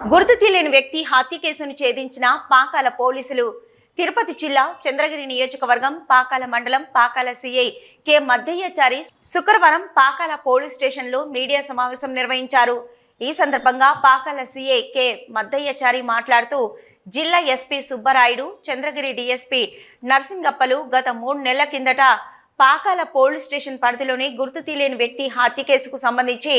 గుర్తు తెలియని వ్యక్తి హత్య కేసును ఛేదించిన పాకాల పోలీసులు. తిరుపతి జిల్లా చంద్రగిరి నియోజకవర్గం పాకాల మండలం పాకాల సిఐ కె. మద్దయ్యాచారి శుక్రవారం పాకాల పోలీస్ స్టేషన్లో మీడియా సమావేశం నిర్వహించారు. ఈ సందర్భంగా పాకాల సిఐ కె. మద్దయ్యాచారి మాట్లాడుతూ జిల్లా ఎస్పీ సుబ్బరాయుడు చంద్రగిరి డిఎస్పీ నర్సింగప్పలు గత మూడు నెలల కిందట పాకాల పోలీస్ స్టేషన్ పరిధిలోని గుర్తు తెలియని వ్యక్తి హత్య కేసుకు సంబంధించి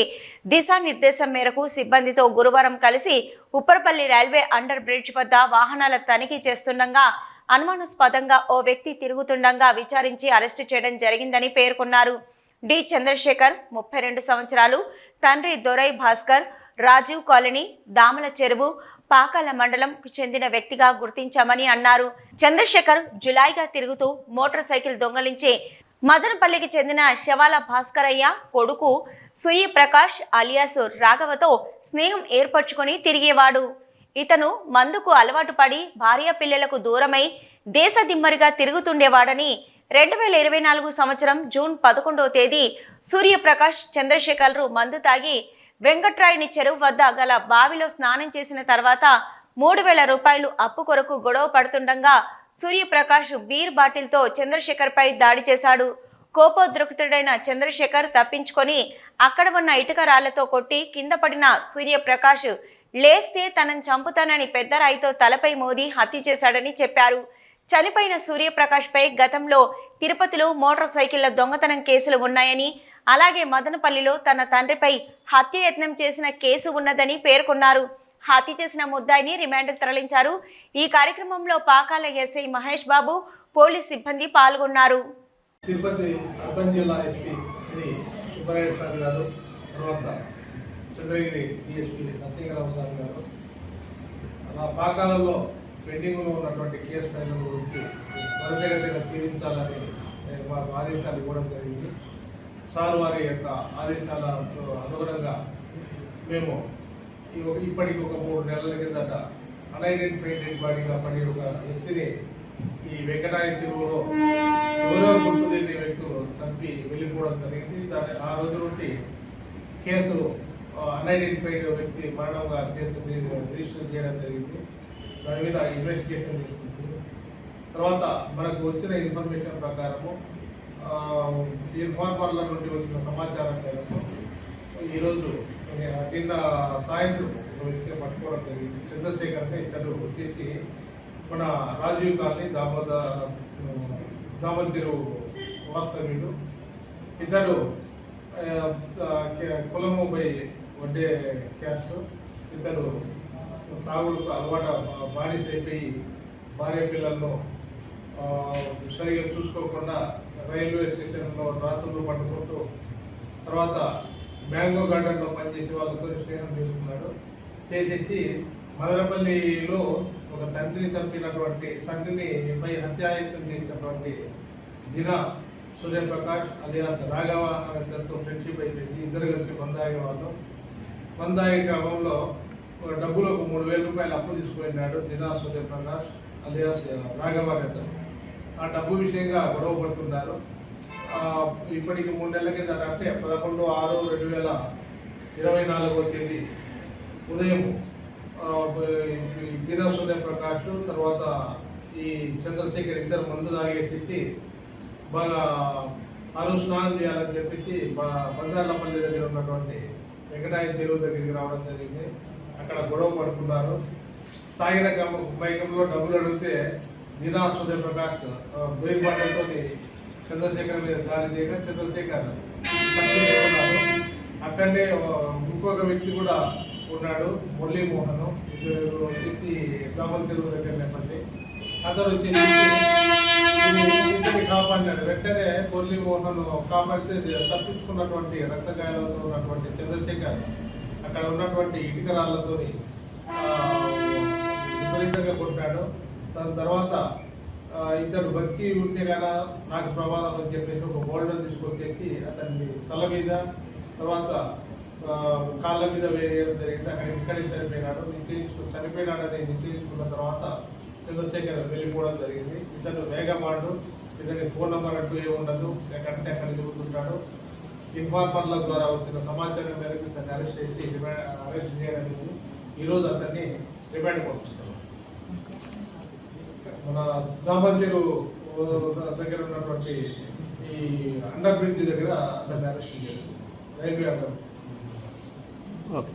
దిశానిర్దేశం మేరకు సిబ్బందితో గురువారం కలిసి ఉప్పరపల్లి రైల్వే అండర్ బ్రిడ్జ్ వద్ద వాహనాల తనిఖీ చేస్తుండగా అనుమానాస్పదంగా ఓ వ్యక్తి తిరుగుతుండగా విచారించి అరెస్టు చేయడం జరిగిందని పేర్కొన్నారు. డి. చంద్రశేఖర్ ముప్పై రెండు సంవత్సరాలు తండ్రి దొరై భాస్కర్ రాజీవ్ కాలనీ దామల చెరువు పాకాల మండలంకు చెందిన వ్యక్తిగా గుర్తించామని అన్నారు. చంద్రశేఖర్ జులైగా తిరుగుతూ మోటార్ సైకిల్ దొంగలించి మదనపల్లికి చెందిన శవాల భాస్కరయ్య కొడుకు సుయి ప్రకాష్ అలియాస్ రాఘవతో స్నేహం ఏర్పరచుకొని తిరిగేవాడు. ఇతను మందుకు అలవాటు పడి భార్య పిల్లలకు దూరమై దేశ దిమ్మరిగా తిరుగుతుండేవాడని రెండు వేల ఇరవై నాలుగు సంవత్సరం జూన్ పదకొండవ తేదీ సూర్యప్రకాష్ చంద్రశేఖర్లు మందు తాగి వెంకట్రాయుని చెరువు వద్ద గల బావిలో స్నానం చేసిన తర్వాత మూడు వేల రూపాయలు అప్పు కొరకు గొడవ పడుతుండగా సూర్యప్రకాష్ బీర్ బాటిల్తో చంద్రశేఖర్పై దాడి చేశాడు. కోపోద్రక్తుడైన చంద్రశేఖర్ తప్పించుకొని అక్కడ ఉన్న ఇటుక రాళ్ళతో కొట్టి కింద పడిన సూర్యప్రకాష్ లేస్తే తనను చంపుతానని పెద్ద రాయితో తలపై మోది హత్య చేశాడని చెప్పారు. చనిపోయిన సూర్యప్రకాష్పై గతంలో తిరుపతిలో మోటార్ సైకిళ్ళ దొంగతనం కేసులు ఉన్నాయని అలాగే మదనపల్లిలో తన తండ్రిపై హత్య యత్నం చేసిన కేసు ఉన్నదని పేర్కొన్నారు. హత్య చేసిన ముద్దాయిని రిమాండ్కు తరలించారు. ఈ కార్యక్రమంలో పాకాల ఎస్ఐ మహేష్ బాబు పోలీస్ సిబ్బంది పాల్గొన్నారు. తిరుపతి అర్బన్ జిల్లా ఎస్పీ శ్రీ సుబ్బరాయుడు సార్ గారు తర్వాత చంద్రగిరి డిఎస్పీ నరసింహరావు సార్ గారు అలా పాకాలలో పెండింగ్లో ఉన్నటువంటి కేసు ఫైల్ గురించి త్వరితగతిన తీరించాలని వారు ఆదేశాలు ఇవ్వడం జరిగింది. సార్ వారి యొక్క ఆదేశాల అనుగుణంగా మేము ఇప్పటికి ఒక మూడు నెలల కిందట అన్ఐడెంటిఫైడ్ డెడ్ బాడీగా పడి ఒక వ్యక్తిని ఈ వెంకటాయ చెరువులో ఎవరో గుర్తు తెలియని వ్యక్తులు చంపి వెళ్ళిపోవడం జరిగింది. దాని ఆ రోజు నుండి కేసు అన్ఐడెంటిఫైడ్ వ్యక్తి మరణంగా కేసు రిజిస్టర్ చేయడం జరిగింది. దాని మీద ఇన్వెస్టిగేషన్ చేస్తుంది. తర్వాత మనకు వచ్చిన ఇన్ఫర్మేషన్ ప్రకారము ఇన్ఫార్మర్ల నుండి వచ్చిన సమాచారం మేరకు ఈరోజు నిన్న సాయంత్రం ఇచ్చిన పట్టుకోవడం జరిగింది. చంద్రశేఖర్ అని వచ్చేసి మన రాజీవ్ గాంధీ దామోద దామోదరు వాస్తవ్యుడు. ఇతడు ఆ, కులము పై వడ్డే క్యాస్ట్ ఇతడు తాగుడుకు అలవాటు బానిస అయిపోయి భార్య పిల్లలను సరిగ్గా సరిగా చూసుకోకుండా రైల్వే స్టేషన్లో రాత్రులు పట్టుకుంటూ తర్వాత మ్యాంగో గార్డెన్లో పనిచేసే వాళ్ళతో స్నేహం చేసుకున్నాడు చేసేసి మదనపల్లిలో ఒక తండ్రిని చంపినటువంటి తండ్రిని పై హత్యాయత్నం చేసినటువంటి దిన సూర్యప్రకాష్ అలియాస్ రాఘవ అనే ఇద్దరితో ఫ్రెండ్షిప్ అయిపోయింది. ఇద్దరు కలిసి మందాగే వాళ్ళు. మందాగే క్రమంలో ఒక డబ్బులు ఒక మూడు వేల రూపాయలు అప్పు తీసుకుపోయినాడు దినా సూర్యప్రకాష్ అలియాస్ రాఘవ నేత ఆ డబ్బు విషయంగా గొడవ పడుతున్నారు. ఇప్పటికి మూడు నెలల కింద అంటే పదకొండు ఆరు రెండు వేల ఇరవై నాలుగవ తేదీ ఉదయం ఆ, ప్రకాష్ దినా సూర్యప్రకాష్ తర్వాత ఈ చంద్రశేఖర్ ఇద్దరు మందు తాగేసేసి బాగా అరువు స్నానం చేయాలని చెప్పేసి బ- బంగార్లపల్లి దగ్గర ఉన్నటువంటి వెంకటాయ చెరువు దగ్గరికి రావడం జరిగింది. అక్కడ గొడవ పడుకున్నారు. తాగిన క్రమ- మైకంలో డబ్బులు అడిగితే దినా సూర్యప్రకాష్ బోయిబాటతో చంద్రశేఖర్ మీద దాడి చేయగా చంద్రశేఖర్ తప్పించుకున్నారు. అక్కడనే ఇంకొక వ్యక్తి కూడా ఉన్నాడు మురళీ మోహన్ వ్యక్తి దామల్ తెలుగు దగ్గర నెప్పండి అతను వచ్చి కాపాడినాడు. వెంటనే మురళీమోహన్ కాపాడితే తప్పించుకున్నటువంటి రక్త గాయాలతో ఉన్నటువంటి చంద్రశేఖర్ అక్కడ ఉన్నటువంటి ఇటుక రాళ్ళతోని విపరీతంగా కొట్టాడు. దాని తర్వాత ఇతడు బతికి ఉంటే కదా నాకు ప్రమాదం అని చెప్పేసి ఒక బోల్డర్ తీసుకొచ్చేసి అతన్ని తల మీద తర్వాత కాళ్ళ మీద వేయడం జరిగింది. అక్కడ ఇక్కడే చనిపోయినాడు. నిశ్చయించుకు చనిపోయినాడని నిశ్చయించుకున్న తర్వాత చంద్రశేఖర్ వెళ్ళిపోవడం జరిగింది. ఇతను వేగమాడు ఇతని ఫోన్ నెంబర్ అంటూ ఏ ఉండదు. ఎక్కడంటే అక్కడ తిరుగుతుంటాడు. ఇన్ఫార్మర్ల ద్వారా వచ్చిన సమాచారం మేరకు ఇతన్ని అరెస్ట్ చేసి అరెస్ట్ చేయడం జరిగింది. ఈరోజు అతన్ని రిమాండ్ పంపిస్తున్నాం. మన దామర్చేరు దగ్గర ఉన్నటువంటి ఈ అండర్ బ్రిడ్జ్ దగ్గర అతన్ని అరెస్ట్ చేశారు. Railway under okay.